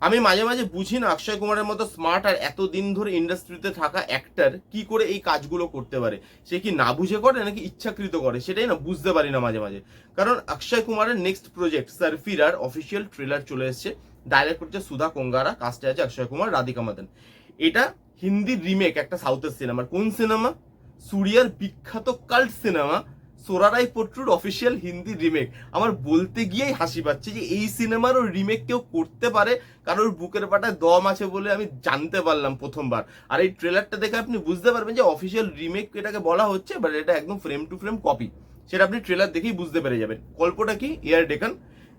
আমি মাঝে মাঝে বুঝি না অক্ষয় কুমারের মতো স্মার্ট আর এতদিন ধরে ইন্ডাস্ট্রিতে থাকা অ্যাক্টার কি করে এই কাজগুলো করতে পারে? সে কি না বুঝে করে নাকি ইচ্ছাকৃত করে? সেটাই না, বুঝতে পারি না মাঝে মাঝে। কারণ অক্ষয় কুমারের নেক্সট প্রজেক্ট সার্ফিরার অফিসিয়াল ট্রেলার চলে এসেছে। ডাইরেক্ট করছে সুধা কোঙ্গারা কাস্টে আছে অক্ষয় কুমার, রাধিকা মাদন। এটা হিন্দি রিমেক একটা সাউথের সিনেমার কোন সিনেমা সুরিয়ার বিখ্যাত কাল্ট সিনেমা সোরারাই পট্রুর অফিসিয়াল হিন্দি রিমেক আমার বলতে গিয়েই হাসি পাচ্ছে যে এই সিনেমারও রিমেক কেউ করতে পারে, কারোর বুকের পাটায় দম আছে বলে আমি জানতে পারলাম প্রথমবার। আর এই ট্রেলারটা দেখে আপনি বুঝতে পারবেন যে অফিসিয়াল রিমেক এটাকে বলা হচ্ছে বাট এটা একদম ফ্রেম টু ফ্রেম কপি সেটা আপনি ট্রেলার দেখেই বুঝতে পেরে যাবেন। গল্পটা কি? এয়ার ডেকান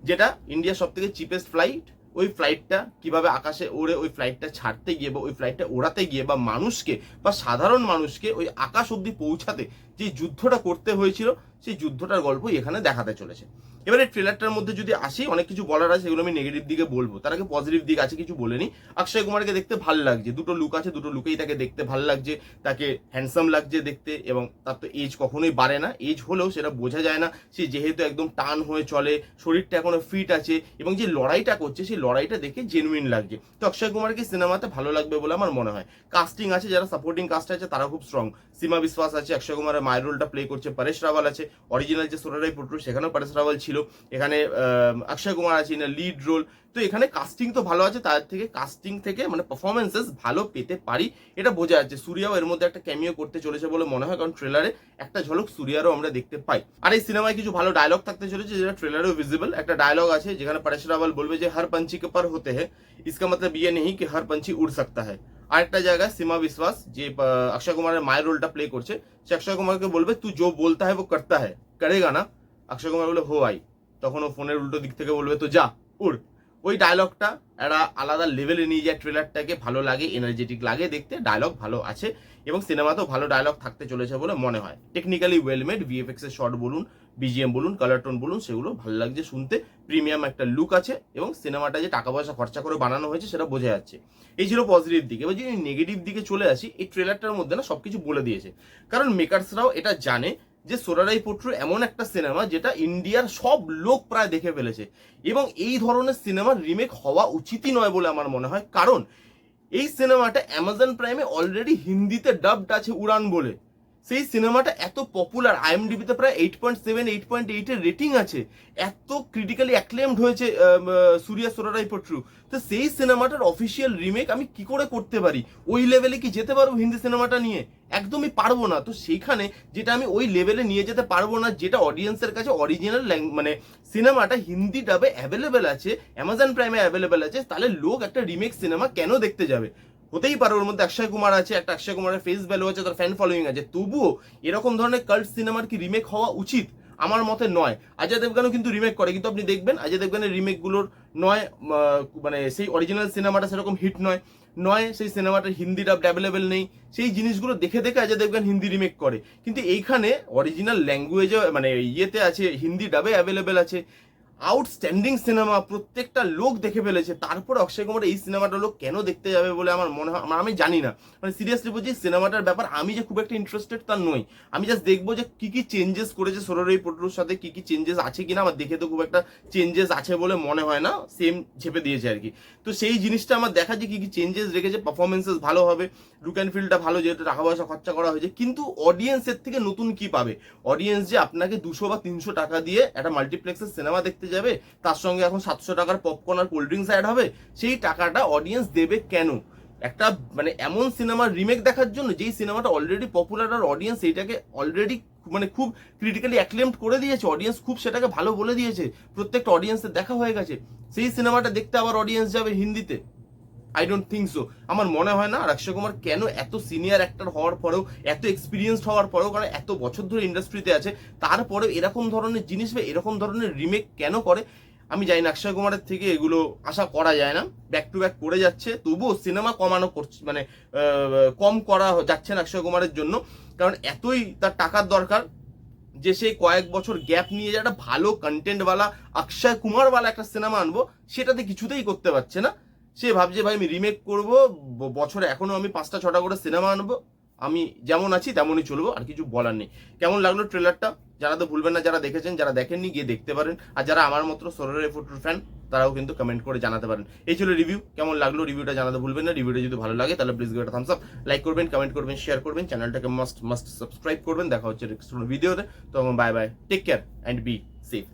যেটা ইন্ডিয়ার সব থেকে চিপেস্ট ফ্লাইট ওই ফ্লাইটটা কীভাবে আকাশে ওড়ে, ওই ফ্লাইটটা ছাড়তে গিয়ে বা ওই ফ্লাইটটা ওড়াতে গিয়ে বা মানুষকে বা সাধারণ মানুষকে ওই আকাশ অব্দি পৌঁছাতে যে যুদ্ধটা করতে হয়েছিল, সেই যুদ্ধটার গল্পই এখানে দেখাতে চলেছে। এবারে ট্রেলারটার মধ্যে যদি আসি, অনেক কিছু বলার আছে, সেগুলো আমি নেগেটিভ দিকে বলব। তার আগে পজিটিভ দিক আছে, কিছু বলেনি অক্ষয় কুমারকে দেখতে ভালো লাগছে, দুটো লুক আছে, দুটো লুকেই তাকে দেখতে ভালো লাগছে, তাকে হ্যান্ডসাম লাগছে দেখতে এবং তার তো এজ কখনোই বাড়ে না। এজ হলেও সেটা বোঝা যায় না, সে যেহেতু একদম টান হয়ে চলে, শরীরটা এখনও ফিট আছে এবং যে লড়াইটা করছে, সেই লড়াইটা দেখে জেনুইন লাগছে। তো অক্ষয় কুমারকে সিনেমাতে ভালো লাগবে বলে আমার মনে হয়। কাস্টিং আছে, যারা সাপোর্টিং কাস্ট আছে, তারা খুব স্ট্রং সীমা বিশ্বাস আছে, অক্ষয় কুমারের মায়ের রোলটা প্লে করছে। পরেশ রাওয়াল আছে অরিজিনাল যে সোনারাই পুট্টু, সেখানেও পরেশ রাওয়াল ছিল। এখানে অক্ষয় কুমার আছে না লিড রোল তো এখানে কাস্টিং তো ভালো আছে, তার থেকে কাস্টিং থেকে মানে পারফরমেন্সেস ভালো পেতে পারি, এটা বোঝা যাচ্ছে। সূর্যাও এর মধ্যে একটা ক্যামিও করতে চলেছে বলে মনে হয়, কারণ ট্রেলারে একটা ঝলক সূর্যারও আমরা দেখতে পাই। আর এই সিনেমায় কিছু ভালো ডায়লগ থাকতে চলেছে, যেটা ট্রেলারেও ভিজিবল একটা ডায়লগ আছে, যেখানে পরেশ রাওয়াল বলবে যে, হর পঞ্চি কে পর হতে হ্যাঁ ইসকা মতলব ইয়ে নেই কি হর পঞ্চি উড় সকতা হ্যাঁ আরেকটা জায়গায় সীমা বিশ্বাস, যে অক্ষয় কুমারের মায়ের রোলটা প্লে করছে, সে অক্ষয় কুমারকে বলবে, তুই যো বলতে হয় করতে হয় করেগা না? অক্ষয় কুমার বলে, হো আই। তখন ও ফোনের উল্টো দিক থেকে বলবে, তো যা, উড়। ওই ডায়লগটা একটা আলাদা লেভেলে নিয়ে যায় ট্রেলারটাকে ভালো লাগে এনার্জেটিক লাগে, দেখতে ডায়লগ ভালো আছে এবং সিনেমাতেও ভালো ডায়লগ থাকতে চলেছে বলে মনে হয়। টেকনিক্যালি ওয়েল মেড ভিএফএক্স এর শর্ট বলুন বিজিএম বলুন কালার টোন বলুন, সেগুলো ভালো লাগছে শুনতে। প্রিমিয়াম একটা লুক আছে এবং সিনেমাটা যে টাকা পয়সা খরচা করে বানানো হয়েছে সেটা বোঝা যাচ্ছে। এই ছিল পজিটিভ দিকে। এবার যদি নেগেটিভ দিকে চলে আসি, এই ট্রেলারটার মধ্যে না সবকিছু বলে দিয়েছে। কারণ মেকার্সরাও এটা জানে যে সোরারাই পট্রু এমন একটা সিনেমা যেটা ইন্ডিয়ার সব লোক প্রায় দেখে ফেলেছে। এবং এই ধরনের সিনেমার রিমেক হওয়া উচিতই নয় বলে আমার মনে হয়। কারণ এই সিনেমাটা অ্যামাজন প্রাইমে অলরেডি হিন্দিতে ডাবড আছে উড়ান বলে। সেই সিনেমাটা এত পপুলার আইএমডিবিতে প্রায় eight point seven eight point এইটের রেটিং আছে। এত ক্রিটিক্যালি অ্যাক্লেমড হয়েছে সুরিয়া সোরারাই পট্রু তো সেই সিনেমাটার অফিসিয়াল রিমেক আমি কি করে করতে পারি? ওই লেভেলে কি যেতে পারব হিন্দি সিনেমাটা নিয়ে? একদমই পারব না। তো সেখানে যেটা আমি ওই লেভেলে নিয়ে যেতে পারব না, যেটা অডিয়েন্সের কাছে অরিজিনাল মানে সিনেমাটা হিন্দি ডাবে অ্যাভেলেবেল আছে অ্যামাজন প্রাইমে অ্যাভেলেবেল আছে, তাহলে লোক একটা রিমেক সিনেমা কেন দেখতে যাবে? হতেই পারে ওর মধ্যে অক্ষয় কুমার আছে, একটা অক্ষয় কুমারের ফেস ভ্যালু আছে, তার ফ্যান ফলোয়িং আছে। তবুও এরকম ধরনের কাল্ট সিনেমার কি রিমেক হওয়া উচিত? আমার মতে নয়। অজয় দেবগানও কিন্তু রিমেক করে, কিন্তু আপনি দেখবেন অজয় দেবগানের রিমেকগুলোর নয় মানে সেই অরিজিনাল সিনেমাটা সেরকম হিট নয়। নয়, সেই সিনেমাটার হিন্দি ডাব অ্যাভেলেবেল নেই। সেই জিনিসগুলো দেখে দেখে অজয় দেবগান হিন্দি রিমেক করে। কিন্তু এইখানে অরিজিনাল ল্যাঙ্গুয়েজে মানে ইয়েতে আছে, হিন্দি ডাবে অ্যাভেলেবেল আছে। আউটস্ট্যান্ডিং সিনেমা প্রত্যেকটা লোক দেখে ফেলেছে। তারপর অক্ষয় কুমার এই সিনেমাটা লোক কেন দেখতে যাবে বলে আমার মনে হয় আমার- আমি জানি না। মানে সিরিয়াসলি বলছি সিনেমাটার ব্যাপার আমি যে খুব একটা ইন্টারেস্টেড তার নই। আমি জাস্ট দেখব যে কী কী চেঞ্জেস করেছে সরোরই পটুর সাথে, কী কী চেঞ্জেস আছে কিনা। আমার দেখে তো খুব একটা চেঞ্জেস আছে বলে মনে হয় না। সেম ছেপে দিয়েছে আর কি। তো সেই জিনিসটা আমার দেখা যে কী কী চেঞ্জেস রেখেছে পারফরমেন্সেস ভালো হবে লুক অ্যান্ড ফিলটা ভালো, যেহেতু টাকা পয়সা খরচা করা হয়েছে। কিন্তু অডিয়েন্সের থেকে নতুন কি পাবে? অডিয়েন্স যে আপনাকে দুশো বা তিনশো টাকা দিয়ে একটা মাল্টিপ্লেক্সের সিনেমা দেখতে যাবে, তার সঙ্গে এখন সাতশো টাকার পপকর্ন আর কোল্ড ড্রিঙ্কস অ্যাড হবে, সেই টাকাটা অডিয়েন্স দেবে কেন? একটা মানে এমন সিনেমার রিমেক দেখার জন্য যেই সিনেমাটা অলরেডি পপুলার আর অডিয়েন্স এইটাকে অলরেডি মানে খুব ক্রিটিক্যালি অ্যাক্লেমড করে দিয়েছে অডিয়েন্স খুব সেটাকে ভালো বলে দিয়েছে, প্রত্যেকটা অডিয়েন্সের দেখা হয়ে গেছে, সেই সিনেমাটা দেখতে আবার অডিয়েন্স যাবে হিন্দিতে। আই ডোন্ট থিঙ্ক সো আমার মনে হয় না অক্ষয় কুমার কেন এত সিনিয়র অ্যাক্টর হওয়ার পরেও, এত এক্সপিরিয়েন্সড হওয়ার পরেও, কারণ এত বছর ধরে ইন্ডাস্ট্রিতে আছে, তারপরেও এরকম ধরনের জিনিস বা এরকম ধরনের রিমেক কেন করে? আমি জানি না অক্ষয় কুমারের থেকে এগুলো আশা করা যায় না। ব্যাক টু ব্যাক করে যাচ্ছে, তবুও সিনেমা কমানো করছে মানে কম করা যাচ্ছে না অক্ষয় কুমারের জন্য, কারণ এতই তার টাকার দরকার যে সেই কয়েক বছর গ্যাপ নিয়ে যে একটা ভালো কন্টেন্টওয়ালা অক্ষয় কুমারওয়ালা একটা সিনেমা আনব, সেটাতে কিছুতেই করতে পারছে না। সে ভাবছে, ভাই, আমি রিমেক করব বছরে এখনও আমি পাঁচটা, ছটা করে সিনেমা আনব। আমি যেমন আছি, তেমনই চলবো, আর কিছু বলার নেই। কেমন লাগল ট্রেলারটা যারা তো ভুলবেন না, যারা দেখেছেন, যারা দেখেননি, গিয়ে দেখতে পারেন। আর যারা আমার মতো সরোরে ফুটুর ফ্যান তারাও কিন্তু কমেন্ট করে জানাতে পারেন। এই ছিল রিভিউ কেমন লাগল রিভিউটা জানাতে ভুলবেন না রিভিউটা যদি ভালো লাগে, তাহলে please give thumbs up like করবেন কমেন্ট করবেন শেয়ার করবেন চ্যানেলটাকে মাস্ট মাস্ট সাবস্ক্রাইব করবেন। দেখা হচ্ছে ভিডিওতে তো bye bye take care and be safe